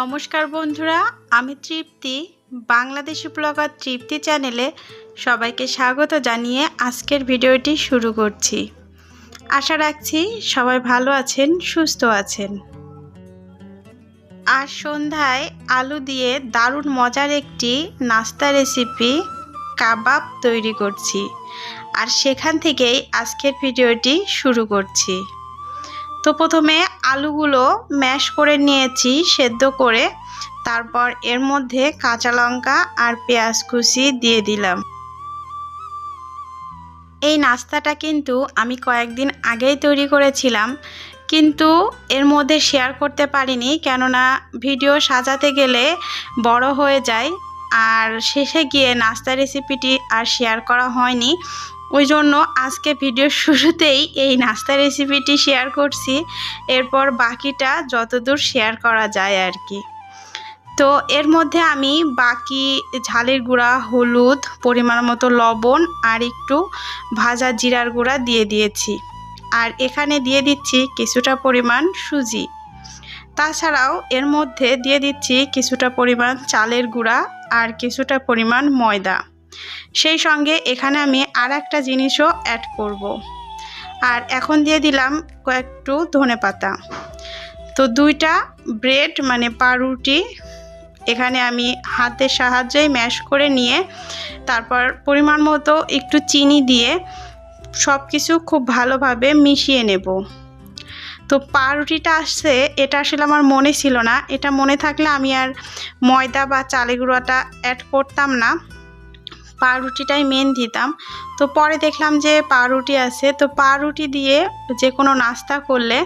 নমস্কার বন্ধুরা, আমি তৃপ্তি, বাংলাদেশি ব্লগার তৃপ্তি চ্যানেলে সবাইকে স্বাগত জানিয়ে আজকের ভিডিওটি শুরু করছি। আশা রাখছি সবাই ভালো আছেন, সুস্থ আছেন। আজ সন্ধ্যায় আলু দিয়ে দারুণ মজার একটি নাস্তা রেসিপি কাবাব তৈরি করছি। আর সেখান থেকেই আজকের ভিডিওটি শুরু করছি। তো প্রথমে আলুগুলো ম্যাশ করে নিয়েছি, সেদ্ধ করে। তারপর এর মধ্যে কাঁচা লঙ্কা আর পেঁয়াজ কুচি দিয়ে দিলাম। এই নাস্তাটা কিন্তু আমি কয়েকদিন আগেই তৈরি করেছিলাম, কিন্তু এর মধ্যে শেয়ার করতে পারিনি, কেননা ভিডিও সাজাতে গেলে বড় হয়ে যায়। আর শেষে গিয়ে নাস্তা রেসিপিটি আর শেয়ার করা হয়নি। ওই জন্য আজকে ভিডিওর শুরুতেই এই নাস্তা রেসিপিটি শেয়ার করছি। এরপর বাকিটা যতদূর শেয়ার করা যায় আর কি। তো এর মধ্যে আমি বাকি ঝালের গুঁড়া, হলুদ, পরিমাণ মতো লবণ আর একটু ভাজা জিরার গুঁড়া দিয়ে দিয়েছি। আর এখানে দিয়ে দিচ্ছি কিছুটা পরিমাণ সুজি। তাছাড়াও এর মধ্যে দিয়ে দিচ্ছি কিছুটা পরিমাণ চালের গুঁড়া আর কিছুটা পরিমাণ ময়দা। সেই সঙ্গে এখানে আমি আর একটা জিনিসও অ্যাড করব। আর এখন দিয়ে দিলাম কয়েকটু ধনে পাতা। তো দুইটা ব্রেড মানে পাউরুটি এখানে আমি হাতের সাহায্যেই ম্যাশ করে নিয়ে তারপর পরিমাণ মতো একটু চিনি দিয়ে সব কিছু খুব ভালোভাবে মিশিয়ে নেব। তো পাউরুটিটা আসছে, এটা আসলে আমার মনে ছিল না। এটা মনে থাকলে আমি আর ময়দা বা চালে গুঁড়োটা অ্যাড করতাম না। পাউরুটিটাই মেন দিতাম। তো পরে দেখলাম যে পাউরুটি আছে, তো পাউরুটি দিয়ে যে কোনো নাস্তা করলে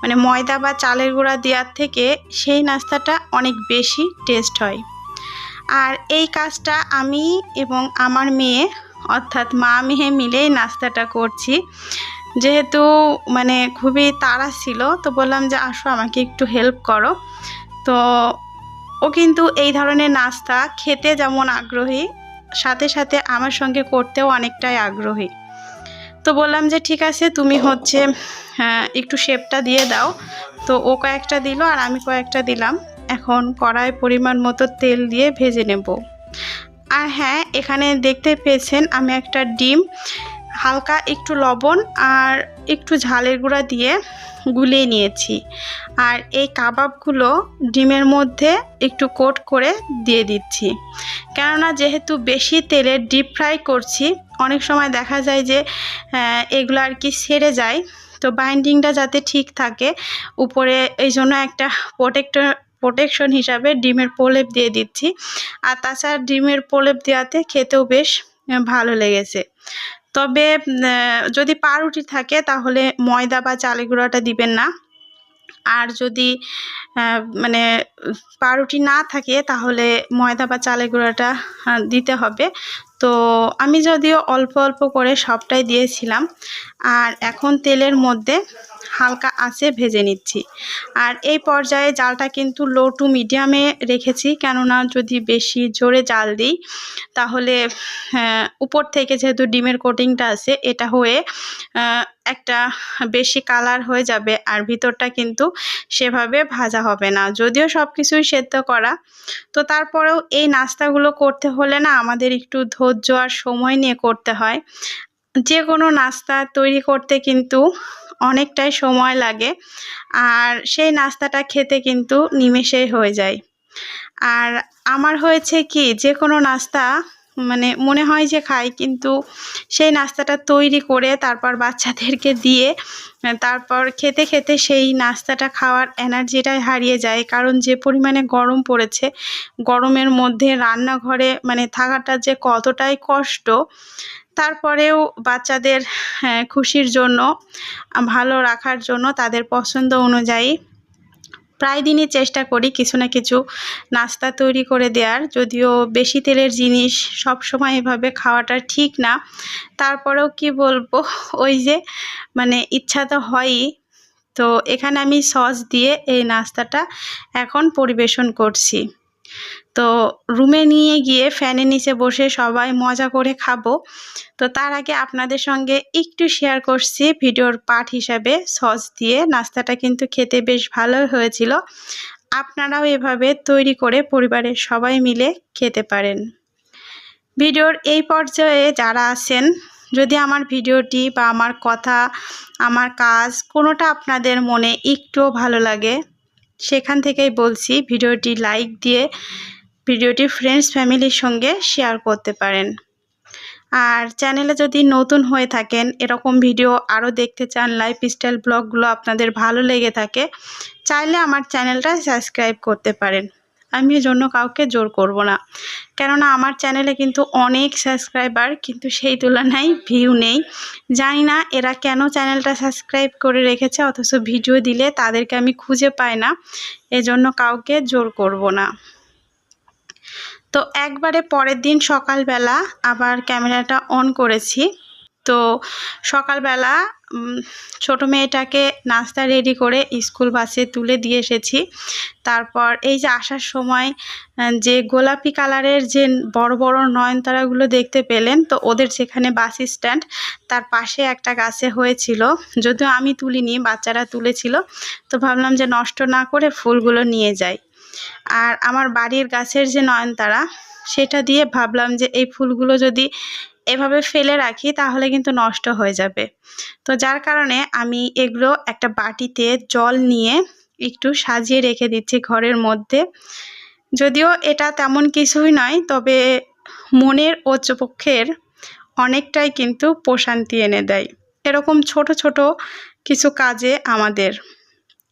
মানে ময়দা বা চালের গুঁড়া দেওয়ার থেকে সেই নাস্তাটা অনেক বেশি টেস্ট হয়। আর এই কাজটা আমি এবং আমার মেয়ে, অর্থাৎ মা মেয়ে মিলেই নাস্তাটা করছি। যেহেতু মানে খুবই তাড়া ছিল, তো বললাম যে আসো আমাকে একটু হেল্প করো। তো ও কিন্তু এই ধরনের নাস্তা খেতে যেমন আগ্রহী সাথে সাথে আমার সঙ্গে করতেও অনেকটাই আগ্রহী। তো বললাম যে, ঠিক আছে, তুমি হচ্ছে একটু শেপটা দিয়ে দাও। তো ও কয়েকটা দিল আর আমি কয়েকটা দিলাম। এখন কড়াই পরিমাণ মতো তেল দিয়ে ভেজে নেব। আর হ্যাঁ এখানে দেখতে পেয়েছেন আমি একটা ডিম, হালকা একটু লবণ আর একটু ঝালের গুঁড়া দিয়ে গুলিয়ে নিয়েছি। আর এই কাবাবগুলো ডিমের মধ্যে একটু কোট করে দিয়ে দিচ্ছি। কেননা যেহেতু বেশি তেলের ডিপ ফ্রাই করছি, অনেক সময় দেখা যায় যে এগুলো আর কি সেরে যায়। তো বাইন্ডিংটা যাতে ঠিক থাকে, উপরে এই জন্য একটা প্রোটেক্টর, প্রোটেকশন হিসাবে ডিমের প্রলেপ দিয়ে দিচ্ছি। আর তাছাড়া ডিমের প্রলেপ দেওয়াতে খেতেও বেশ ভালো লেগেছে। তবে যদি পাউরুটি থাকে তাহলে ময়দা বা চালের গুঁড়াটা দিবেন না। আর যদি মানে পাউরুটি না থাকে তাহলে ময়দা বা চালের গুঁড়াটা দিতে হবে। তো আমি যদিও অল্প অল্প করে সবটাই দিয়েছিলাম। আর এখন তেলের মধ্যে হালকা আছে ভেজে নিচ্ছি। আর এই পর্যায়ে জালটা কিন্তু লো টু মিডিয়ামে রেখেছি, কেননা যদি বেশি জোরে জাল দিই, তাহলে উপর থেকে যেহেতু ডিমের কোটিংটা আছে, এটা হয়ে একটা বেশি কালার হয়ে যাবে, আর ভিতরটা কিন্তু সেভাবে ভাজা হবে না। যদিও সব কিছুই সেদ্ধ করা। তো তারপরেও এই নাস্তাগুলো করতে হলে না আমাদের একটু ধৈর্য আর সময় নিয়ে করতে হয়। যে কোনো নাস্তা তৈরি করতে কিন্তু অনেকটাই সময় লাগে। আর সেই নাস্তাটা খেতে কিন্তু নিমেষেই হয়ে যায়। আর আমার হয়েছে কি, যে কোনো নাস্তা মানে মনে হয় যে খাই, কিন্তু সেই নাস্তাটা তৈরি করে তারপর বাচ্চাদেরকে দিয়ে, তারপর খেতে খেতে সেই নাস্তাটা খাওয়ার এনার্জিটাই হারিয়ে যায়। কারণ যে পরিমাণে গরম পড়েছে, গরমের মধ্যে রান্নাঘরে মানে থাকাটা যে কতটাই কষ্ট তারপরেও বাচ্চাদের হ্যাঁ, খুশির জন্য ভালো রাখার জন্য তাদের পছন্দ অনুযায়ী প্রায় দিনই চেষ্টা করি কিছু না কিছু নাস্তা তৈরি করে দেওয়ার যদিও বেশি তেলের জিনিস সব সময় এভাবে খাওয়াটা ঠিক না। তারপরেও কি বলব ওই যে মানে ইচ্ছা তো হয়ই। তো এখানে আমি সস দিয়ে এই নাস্তাটা এখন পরিবেশন করছি। তো রুমে নিয়ে গিয়ে ফ্যানের নিচে বসে সবাই মজা করে খাব। তো তার আগে আপনাদের সঙ্গে একটু শেয়ার করছি ভিডিওর পার্ট হিসাবে সস দিয়ে। নাস্তাটা কিন্তু খেতে বেশ ভালো হয়েছিল। আপনারাও এভাবে তৈরি করে পরিবারের সবাই মিলে খেতে পারেন। ভিডিওর এই পর্যায়ে যারা আছেন, যদি আমার ভিডিওটি বা আমার কথা, আমার কাজ কোনোটা আপনাদের মনে একটুও ভালো লাগে, সেখান থেকেই বলছি ভিডিওটি লাইক দিয়ে ভিডিওটি ফ্রেন্ডস ফ্যামিলির সঙ্গে শেয়ার করতে পারেন। আর চ্যানেলে যদি নতুন হয়ে থাকেন, এরকম ভিডিও আরও দেখতে চান লাইফস্টাইল ব্লগগুলো আপনাদের ভালো লেগে থাকে, চাইলে আমার চ্যানেলটা সাবস্ক্রাইব করতে পারেন। আমি জন্য কাউকে জোর করব না। কেননা আমার চ্যানেলে কিন্তু অনেক সাবস্ক্রাইবার কিন্তু সেই তুলনায় ভিউ নেই। জানি না এরা কেন চ্যানেলটা সাবস্ক্রাইব করে রেখেছে, অথচ ভিডিও দিলে তাদেরকে আমি খুঁজে পাই না। এজন্য কাউকে জোর করব না। তো একবারে পরের দিন সকালবেলা আবার ক্যামেরাটা অন করেছি। তো সকালবেলা ছোট মেয়েটাকে নাস্তা রেডি করে স্কুল বাসে তুলে দিয়ে এসেছি। তারপর এই যে আসার সময় যে গোলাপি কালারের যে বড় বড় নয়নতারাগুলো দেখতে পেলেন, তো ওদের যেখানে বাস স্ট্যান্ড, তার পাশে একটা গাছে হয়েছিল। যদিও আমি তুলিনি, বাচ্চারা তুলেছিল, তো ভাবলাম যে নষ্ট না করে ফুলগুলো নিয়ে যাই। আর আমার বাড়ির গাছের যে নয়নতারা, সেটা দিয়ে ভাবলাম যে এই ফুলগুলো যদি এভাবে ফেলে রাখি তাহলে কিন্তু নষ্ট হয়ে যাবে। তো যার কারণে আমি এগুলো একটা বাটিতে জল নিয়ে একটু সাজিয়ে রেখে দিচ্ছি ঘরের মধ্যে। যদিও এটা তেমন কিছুই নয়, তবে মনের ও উচ্চপক্ষের অনেকটাই কিন্তু প্রশান্তি এনে দেয়। এরকম ছোট ছোট কিছু কাজে আমাদের।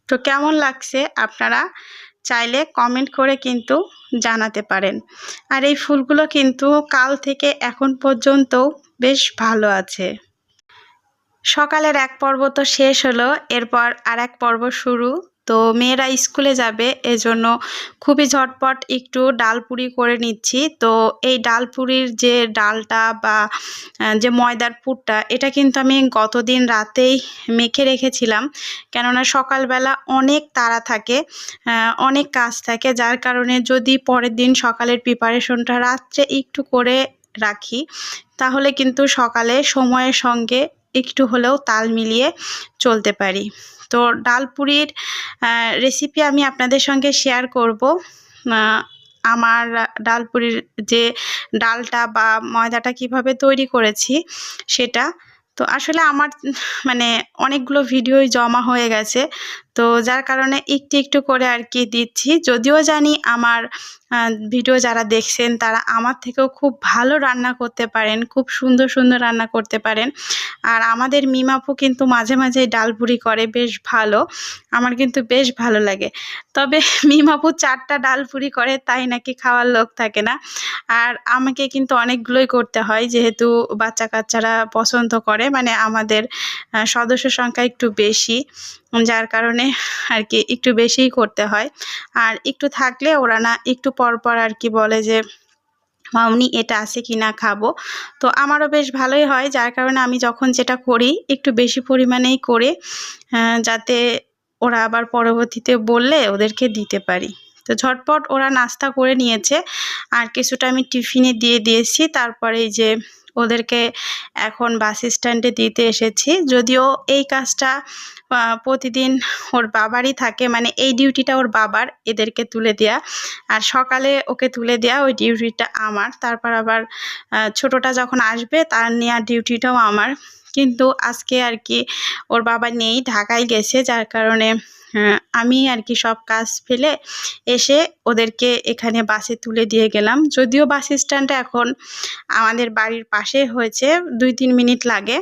তো কেমন লাগছে আপনারা চাইলে কমেন্ট করে কিন্তু জানাতে পারেন। আর এই ফুলগুলো কিন্তু কাল থেকে এখন পর্যন্ত বেশ ভালো আছে। সকালের এক পর্ব তো শেষ হলো, এরপর আর এক পর্ব শুরু। তো মেয়েরা স্কুলে যাবে, এজন্য খুবই ঝটপট একটু ডাল পুরি করে নিচ্ছি। তো এই ডাল পুরির যে ডালটা বা যে ময়দার পুরটা, এটা কিন্তু আমি গতদিন রাতেই মেখে রেখেছিলাম। কেননা সকালবেলা অনেক তাড়া থাকে অনেক কাজ থাকে, যার কারণে যদি পরের দিন সকালের প্রিপারেশনটা রাত্রে একটু করে রাখি, তাহলে কিন্তু সকালে সময়ের সঙ্গে একটু হলেও তাল মিলিয়ে চলতে পারি। তো ডাল পুরির রেসিপি আমি আপনাদের সঙ্গে শেয়ার করব। আমার ডাল পুরির যে ডালটা বা ময়দাটা কীভাবে তৈরি করেছি সেটা। তো আসলে আমার মানে অনেকগুলো ভিডিওই জমা হয়ে গেছে। তো যার কারণে একটু একটু করে আর কি দিচ্ছি। যদিও জানি আমার ভিডিও যারা দেখছেন, তারা আমার থেকেও খুব ভালো রান্না করতে পারেন, খুব সুন্দর সুন্দর রান্না করতে পারেন। আর আমাদের মিমাপু কিন্তু মাঝে মাঝে ডালপুরি করে, বেশ ভালো। আমার কিন্তু বেশ ভালো লাগে। তবে মিমাপু চারটা ডালপুরি করে, তাই নাকি খাওয়ার লোক থাকে না? আর আমাকে কিন্তু অনেকগুলোই করতে হয়, যেহেতু বাচ্চা কাচ্চারা পছন্দ করে মানে আমাদের সদস্য সংখ্যা একটু বেশি, যার কারণে আর কি একটু বেশিই করতে হয়। আর একটু থাকলে ওরা না একটু পরপর আর কি বলে যে মামনি এটা আছে কি না খাব। তো আমারও বেশ ভালোই হয়। যার কারণে আমি যখন যেটা করি, একটু বেশি পরিমাণেই করে যাতে ওরা আবার পরবর্তীতে বললে ওদেরকে দিতে পারি। তো ঝটপট ওরা নাস্তা করে নিয়েছে। আর কিছুটা আমি টিফিনে দিয়ে দিয়েছি। তারপরে এই যে ওদেরকে এখন বাস স্ট্যান্ডে দিতে এসেছি। যদিও এই কাজটা প্রতিদিন ওর বাবারই থাকে মানে এই ডিউটিটা ওর বাবার, এদেরকে তুলে দেয়া। আর সকালে ওকে তুলে দেয়া, ওই ডিউটিটা আমার। তারপর আবার ছোটটা যখন আসবে, তার নেওয়ার ডিউটিটাও আমার। কিন্তু আজকে আর কি ওর বাবা নেই, ঢাকায় গেছে, যার কারণে আমি আর কি সব কাজ ফেলে এসে ওদেরকে এখানে বাসে তুলে দিয়ে গেলাম। যদিও বাস স্ট্যান্ডটা এখন আমাদের বাড়ির পাশে হয়েছে, দুই তিন মিনিট লাগে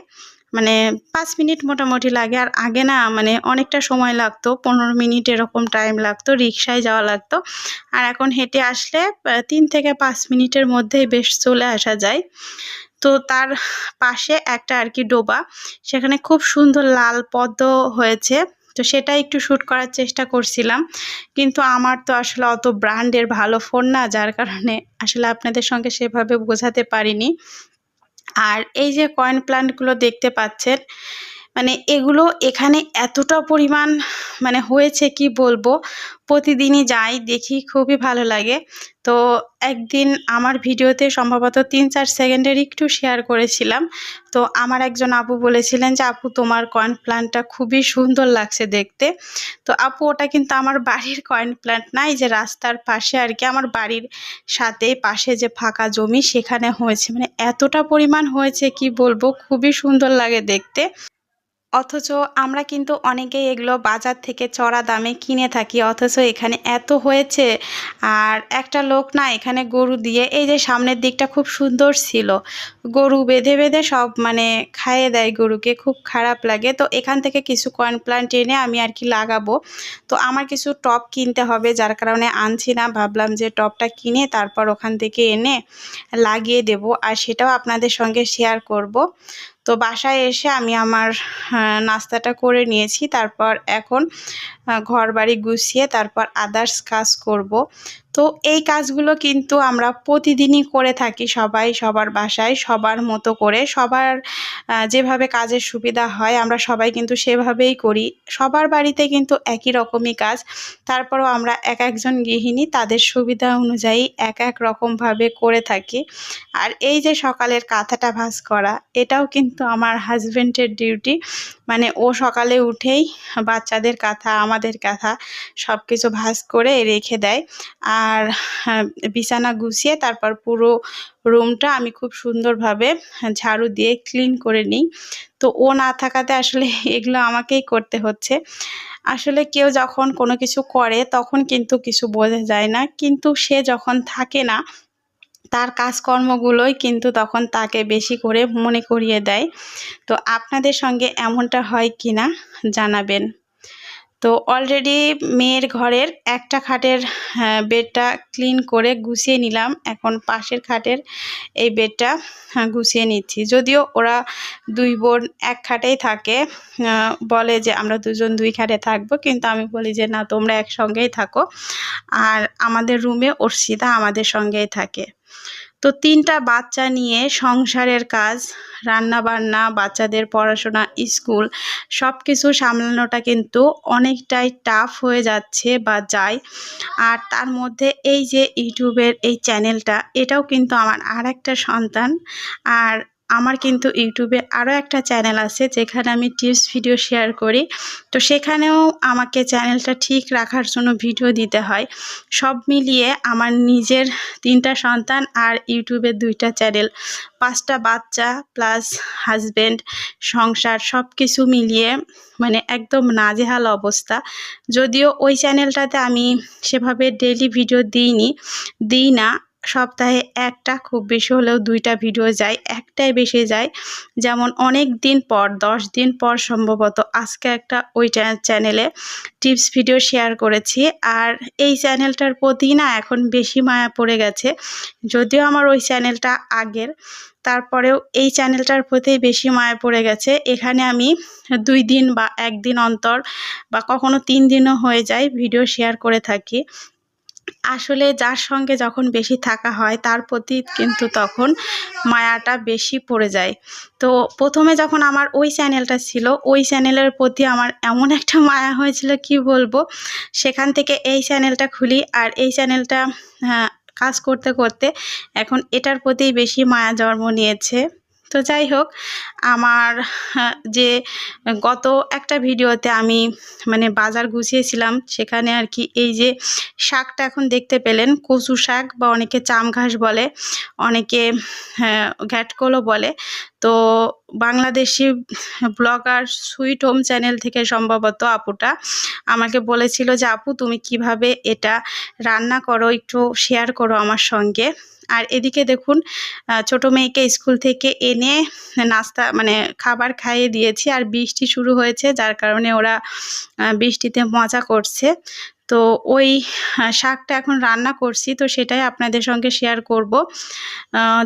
মানে পাঁচ মিনিট মোটামুটি লাগে। আর আগে না মানে অনেকটা সময় লাগতো, পনেরো মিনিট এরকম টাইম লাগতো রিক্সায় যাওয়া লাগতো। আর এখন হেঁটে আসলে তিন থেকে পাঁচ মিনিটের মধ্যেই বেশ চলে আসা যায়। তো তার পাশে একটা আর কি ডোবা, সেখানে খুব সুন্দর লাল পদ্ম হয়েছে। তো সেটা একটু শ্যুট করার চেষ্টা করছিলাম। কিন্তু আমার তো আসলে অত ব্র্যান্ডের ভালো ফোন না, যার কারণে আসলে আপনাদের সঙ্গে সেভাবে বোঝাতে পারিনি। আর এই যে কয়েন প্লান্টগুলো দেখতে পাচ্ছেন মানে এগুলো এখানে এতটা পরিমাণ মানে হয়েছে কি বলব? প্রতিদিনই যাই, দেখি খুবই ভালো লাগে। তো একদিন আমার ভিডিওতে সম্ভবত তিন চার সেকেন্ডের একটু শেয়ার করেছিলাম। তো আমার একজন আপু বলেছিলেন যে, আপু, তোমার কয়েন প্ল্যান্টটা খুবই সুন্দর লাগছে দেখতে। তো আপু, ওটা কিন্তু আমার বাড়ির কয়েন প্ল্যান্ট নাই, যে রাস্তার পাশে আর কি। আমার বাড়ির সাথে পাশে যে ফাঁকা জমি, সেখানে হয়েছে। মানে এতটা পরিমাণ হয়েছে কি বলব? খুবই সুন্দর লাগে দেখতে। অথচ আমরা কিন্তু অনেকেই এগুলো বাজার থেকে চড়া দামে কিনে থাকি, অথচ এখানে এত হয়েছে। আর একটা লোক না এখানে গরু দিয়ে, এই যে সামনের দিকটা খুব সুন্দর ছিল, গরু বেঁধে বেঁধে সব মানে খাইয়ে দেয় গরুকে, খুব খারাপ লাগে। তো এখান থেকে কিছু কয়েন প্লান্ট এনে আমি আর কি লাগাবো। তো আমার কিছু টপ কিনতে হবে, যার কারণে আনছি না, ভাবলাম যে টপটা কিনে তারপর ওখান থেকে এনে লাগিয়ে দেব। আর সেটাও আপনাদের সঙ্গে শেয়ার করব। তো বাসায় এসে আমি আমার নাস্তাটা করে নিয়েছি। তারপর এখন ঘর বাড়ি গুছিয়ে তারপর আদার্স কাজ করব। তো এই কাজগুলো কিন্তু আমরা প্রতিদিনই করে থাকি সবাই, সবার বাসায়, সবার মতো করে। সবার যেভাবে কাজের সুবিধা হয় আমরা সবাই কিন্তু সেভাবেই করি। সবার বাড়িতে কিন্তু একই রকমই কাজ। তারপরও আমরা এক একজন গৃহিণী তাদের সুবিধা অনুযায়ী এক এক রকমভাবে করে থাকি। আর এই যে সকালের কাঁথাটা ভাজ করা, এটাও কিন্তু আমার হাজব্যান্ডের ডিউটি মানে ও সকালে উঠেই বাচ্চাদের কাঁথা আমাদের কাঁথা সব কিছু ভাজ করে রেখে দেয়। আর হ্যাঁ, বিছানা গুছিয়ে তারপর পুরো রুমটা আমি খুব সুন্দরভাবে ঝাড়ু দিয়ে ক্লিন করে নিই। তো ও না থাকাতে আসলে এগুলো আমাকেই করতে হচ্ছে। আসলে কেউ যখন কোনো কিছু করে তখন কিন্তু কিছু বোঝা যায় না। কিন্তু সে যখন থাকে না তার কাজকর্মগুলোই কিন্তু তখন তাকে বেশি করে মনে করিয়ে দেয়। তো আপনাদের সঙ্গে এমনটা হয় কি না জানাবেন। তো অলরেডি মেয়ের ঘরের একটা খাটের হ্যাঁ, বেডটা ক্লিন করে গুছিয়ে নিলাম। এখন পাশের খাটের এই বেডটা হ্যাঁ, গুছিয়ে নিচ্ছি। যদিও ওরা দুই বোন এক খাটেই থাকে বলে যে আমরা দুজন দুই খাটে থাকব কিন্তু আমি বলি যে না তোমরা একসঙ্গেই থাকো। আর আমাদের রুমে অর্ষিতা আমাদের সঙ্গেই থাকে। তো তিনটা বাচ্চা নিয়ে সংসারের কাজ, রান্নাবান্না, বাচ্চাদের পড়াশোনা, স্কুল সব কিছু সামলানোটা কিন্তু অনেকটাই টাফ হয়ে যাচ্ছে বা যায়। আর তার মধ্যে এই যে ইউটিউবের এই চ্যানেলটা এটাও কিন্তু আমার আর একটা সন্তান। আর আমার কিন্তু ইউটিউবে আরও একটা চ্যানেল আছে, যেখানে আমি টিপস ভিডিও শেয়ার করি। তো সেখানেও আমাকে চ্যানেলটা ঠিক রাখার জন্য ভিডিও দিতে হয়। সব মিলিয়ে আমার নিজের তিনটা সন্তান আর ইউটিউবের দুইটা চ্যানেল। পাঁচটা বাচ্চা প্লাস হাজব্যান্ড সংসার সব কিছু মিলিয়ে মানে একদম নাজেহাল অবস্থা। যদিও ওই চ্যানেলটাতে আমি সেভাবে ডেলি ভিডিও দিইনি, দিই না। সপ্তাহে একটা, খুব বেশি হলেও দুইটা ভিডিও যায়, একটাই বেশি যায়। যেমন অনেক দিন পর, দশ দিন পর সম্ভবত আজকে একটা ওই চ্যানেলে টিপস ভিডিও শেয়ার করেছি। আর এই চ্যানেলটার প্রতি না এখন বেশি মায়া পড়ে গেছে। যদিও আমার ওই চ্যানেলটা আগের, তারপরেও এই চ্যানেলটার প্রতি বেশি মায়া পড়ে গেছে। এখানে আমি দুই দিন বা একদিন অন্তর বা কখনো তিন দিনও হয়ে যায় ভিডিও শেয়ার করে থাকি। আসলে যার সঙ্গে যখন বেশি থাকা হয় তার প্রতি কিন্তু তখন মায়াটা বেশি পড়ে যায়। তো প্রথমে যখন আমার ওই চ্যানেলটা ছিল ওই চ্যানেলের প্রতি আমার এমন একটা মায়া হয়েছিল কি বলব? সেখান থেকে এই চ্যানেলটা খুলি আর এই চ্যানেলটা হ্যাঁ, কাজ করতে করতে এখন এটার প্রতি বেশি মায়া জন্ম নিয়েছে। তো যাই হোক আমার যে গত একটা ভিডিওতে আমি মানে বাজার গুছিয়েছিলাম, সেখানে আর কি এই যে শাকটা এখন দেখতে পেলেন, কচু শাক বা অনেকে চাম ঘাস বলে, অনেকে ঘ্যাটকলও বলে। তো Bangladeshi blogger sweet home channel থেকে সম্ভবত আপুটা আমাকে বলেছিল যে, আপু, তুমি কীভাবে এটা রান্না করো? একটু শেয়ার করো আমার সঙ্গে। আর এদিকে দেখুন ছোট মেয়েকে স্কুল থেকে এনে নাস্তা মানে খাবার খাইয়ে দিয়েছি আর বৃষ্টি শুরু হয়েছে, যার কারণে ওরা বৃষ্টিতে মজা করছে। তো ওই শাকটা এখন রান্না করছি, তো সেটাই আপনাদের সঙ্গে শেয়ার করব।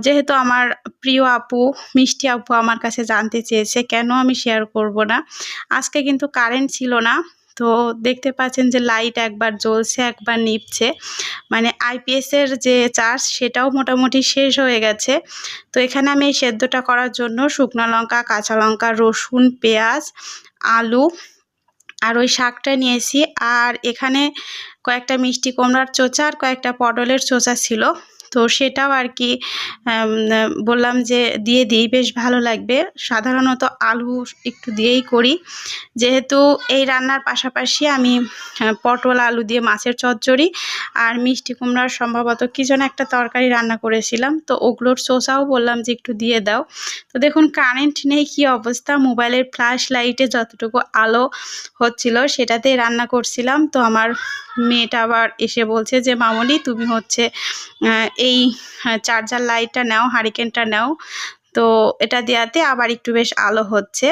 যেহেতু আমার প্রিয় আপু, মিষ্টি আপু আমার কাছে জানতে চেয়েছে, কেন আমি শেয়ার করব না? আজকে কিন্তু কারেন্ট ছিল না। তো দেখতে পাচ্ছেন যে লাইট একবার জ্বলছে, একবার নিপছে মানে আইপিএসের যে চার্জ সেটাও মোটামুটি শেষ হয়ে গেছে। তো এখানে আমি এই সেদ্ধটা করার জন্য শুকনো লঙ্কা, কাঁচা লঙ্কা, রসুন, পেঁয়াজ, আলু আর ওই শাকটা নিয়েছি। আর এখানে কয়েকটা মিষ্টি কুমড়ার চোচা আর কয়েকটা পটলের চোচা ছিল। তো সেটাও আর কি বললাম যে দিয়ে দিই বেশ ভালো লাগবে। সাধারণত আলু একটু দিয়েই করি। যেহেতু এই রান্নার পাশাপাশি আমি পটল, আলু দিয়ে মাছের চচ্চড়ি আর মিষ্টি কুমড়ার সম্ভবত কী যেন একটা তরকারি রান্না করেছিলাম। তো ওগুলোর চোষাও বললাম যে একটু দিয়ে দাও। তো দেখুন কারেন্ট নেই কি অবস্থা? মোবাইলের ফ্ল্যাশ লাইটে যতটুকু আলো হচ্ছিল সেটাতেই রান্না করছিলাম। তো আমার মেয়েটা আবার এসে বলছে যে, মামনি, তুমি হচ্ছে এই চার্জার লাইটটা নাও, হারিকেনটা নাও। তো এটা দেওয়াতে আবার একটু বেশ আলো হচ্ছে।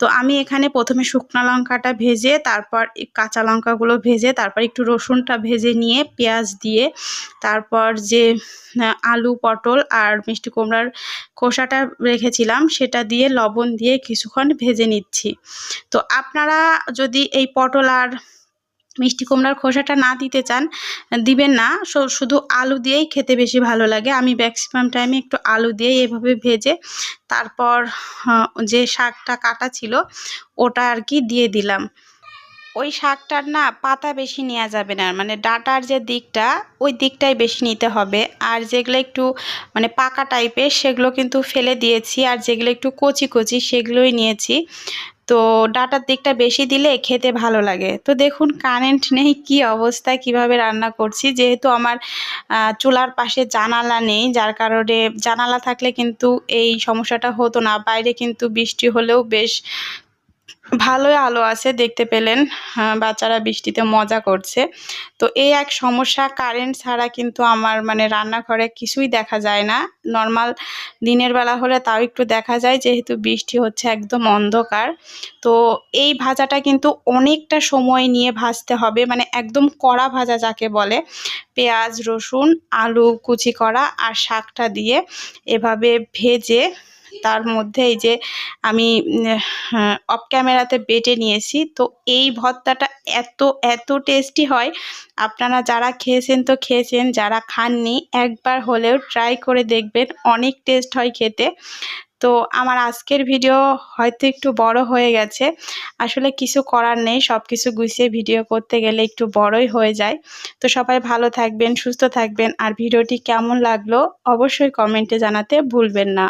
তো আমি এখানে প্রথমে শুকনো লঙ্কাটা ভেজে, তারপর কাঁচা লঙ্কাগুলো ভেজে, তারপর একটু রসুনটা ভেজে নিয়ে পেঁয়াজ দিয়ে, তারপর যে আলু, পটল আর মিষ্টি কুমড়ার খোসাটা রেখেছিলাম, সেটা দিয়ে লবণ দিয়ে কিছুক্ষণ ভেজে নিচ্ছি। তো আপনারা যদি এই পটল আর মিষ্টি কুমড়ার খোসাটা না দিতে চান, দিবেন না। শুধু আলু দিয়েই খেতে বেশি ভালো লাগে। আমি ম্যাক্সিমাম টাইমে একটু আলু দিয়েই এভাবে ভেজে, তারপর যে শাকটা কাটা ছিল, ওটা আর কি দিয়ে দিলাম। ওই শাকটার না পাতা বেশি নেওয়া যাবে না। মানে ডাটার যে দিকটা, ওই দিকটাই বেশি নিতে হবে। আর যেগুলো একটু মানে পাকা টাইপের সেগুলো কিন্তু ফেলে দিয়েছি। আর যেগুলো একটু কচি কচি, সেগুলোই নিয়েছি। তো ডাটার দিকটা বেশি দিলে খেতে ভালো লাগে। তো দেখুন কারেন্ট নেই, কি অবস্থায় কীভাবে রান্না করছি? যেহেতু আমার চুলার পাশে জানালা নেই, যার কারণে জানালা থাকলে কিন্তু এই সমস্যাটা হতো না। বাইরে কিন্তু বৃষ্টি হলেও বেশ ভালোই আলো আছে, দেখতে পেলেন। বাচ্চারা বৃষ্টিতে মজা করছে। তো এই এক সমস্যা কারেন্ট ছাড়া কিন্তু আমার মানে রান্নাঘরে কিছুই দেখা যায় না। নর্মাল দিনের বেলা হলে তাও একটু দেখা যায়, যেহেতু বৃষ্টি হচ্ছে একদম অন্ধকার। তো এই ভাজাটা কিন্তু অনেকটা সময় নিয়ে ভাজতে হবে মানে একদম কড়া ভাজা যাকে বলে। পেঁয়াজ, রসুন, আলু কুচি করা আর শাকটা দিয়ে এভাবে ভেজে তার মধ্যে এই যে আমি অফ ক্যামেরাতে বেটে নিয়েছি। তো এই ভর্তাটা এত এত টেস্টি হয়। আপনারা যারা খেয়েছেন তো খেয়েছেন, যারা খাননি, একবার হলেও ট্রাই করে দেখবেন, অনেক টেস্ট হয় খেতে। তো আমার আজকের ভিডিও হয়তো একটু বড় হয়ে গেছে। আসলে কিছু করার নেই সব কিছু গুছিয়ে ভিডিও করতে গেলে একটু বড়ই হয়ে যায়। তো সবাই ভালো থাকবেন, সুস্থ থাকবেন। আর ভিডিওটি কেমন লাগল, অবশ্যই কমেন্টে জানাতে ভুলবেন না।